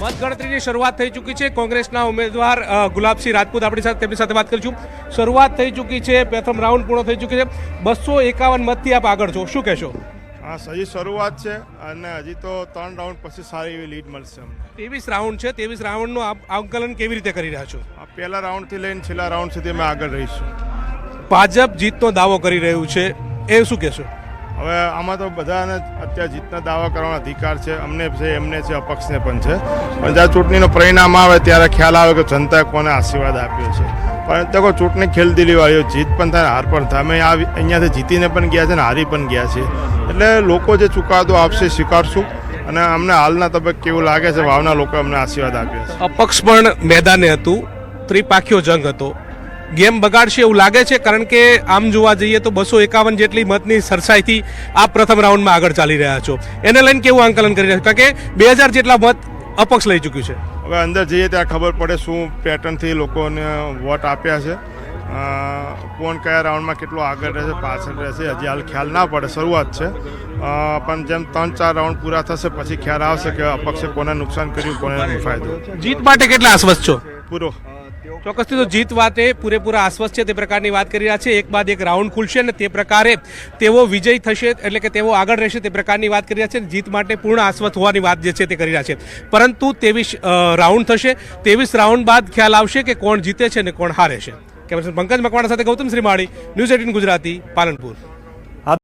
મતગણતરીની શરૂઆત થઈ ચૂકી છે. કોંગ્રેસના ઉમેદવાર ગુલાબસિંહ રાજપૂત આપણી સાથે તેમની સાથે વાત કરીશું. શરૂઆત થઈ ચૂકી છે. પ્રથમ રાઉન્ડ પૂર્ણ થઈ ચૂકી છે. બસો એકાવન મતથી આપ આગળ છો. શું કહેશો? હા સહી શરૂઆત છે અને હજી તો ત્રણ રાઉન્ડ પછી સારી એવી લીડ મળશે ત્રેવીસ રાઉન્ડ છે. ત્રેવીસ રાઉન્ડનું આપ આંકલન કેવી રીતે કરી રહ્યા છો? આ પહેલા રાઉન્ડથી લઈને છેલ્લા રાઉન્ડ સુધી અમે આગળ રહીશું. ભાજપ જીતનો દાવો કરી રહ્યું છે. એ શું કહેશો? હવે આમાં તો બધાને અત્યારે જીતના દાવા કરવાનો અધિકાર છે. અમને છે, એમને છે, અપક્ષને પણ છે. પણ જ્યારે ચૂંટણીનું પરિણામ આવે ત્યારે ખ્યાલ આવે કે જનતાએ કોને આશીર્વાદ આપ્યો છે. પણ દેખો, ચૂંટણી ખેલદિલી વાળી જીત પણ થાય, હાર પણ થાય. અમે આ અહીંયાથી જીતીને પણ ગયા છે ને હારી પણ ગયા છે એટલે લોકો જે ચુકાદો આપશે સ્વીકારશું. અને અમને હાલના તબક્કે એવું લાગે છે વાવના લોકો અમને આશીર્વાદ આપ્યા છે. અપક્ષ પણ મેદાને હતું, ત્રિપાખીઓ જંગ હતો. ગેમ બગાડશે એવું લાગે છે કારણ કે આમ જોવા જઈએ તો બસો એકાવન જેટલી મતની સરસાઈથી આપ પ્રથમ રાઉન્ડમાં આગળ ચાલી રહ્યા છો. એને લઈને કેવું આંકલન કરી રહ્યા છો? કારણ કે બે હજાર જેટલા મત અપક્ષ લઈ ચૂક્યું છે. હવે અંદર જઈએ ત્યાં ખબર પડે શું પેટર્નથી લોકોને વોટ આપ્યા છે. કોણ કયા રાઉન્ડમાં કેટલો આગળ રહેશે પાછળ રહેશે હજી હાલ ખ્યાલ ના પડે શરૂઆત છે. પણ જેમ ત્રણ ચાર રાઉન્ડ પૂરા થશે પછી ખ્યાલ આવશે કે અપક્ષે કોને નુકસાન કર્યું કોને ફાયદો. જીત માટે કેટલા આશ્વસ્ત છો? પૂરો. ચોક્કસથી તો જીત વાતે પૂરેપૂરા આશ્વસ્ત છે તે પ્રકારની વાત કરી રહ્યા છે. એક બાદ એક રાઉન્ડ ખુલશે અને તે પ્રકારે તેઓ વિજય થશે એટલે કે તેઓ આગળ રહેશે તે પ્રકારની વાત કરી રહ્યા છે જીત માટે પૂર્ણ આશ્વસ્ત હોવાની વાત જે છે તે કરી રહ્યા છે. પરંતુ ત્રેવીસ રાઉન્ડ થશે. ત્રેવીસ રાઉન્ડ બાદ ખ્યાલ આવશે કે કોણ જીતે છે અને કોણ હારે છે. કેમેરા પંકજ મકવાણા સાથે ગૌતમ શ્રીમાળી, ન્યૂઝ એટીન ગુજરાતી, પાલનપુર.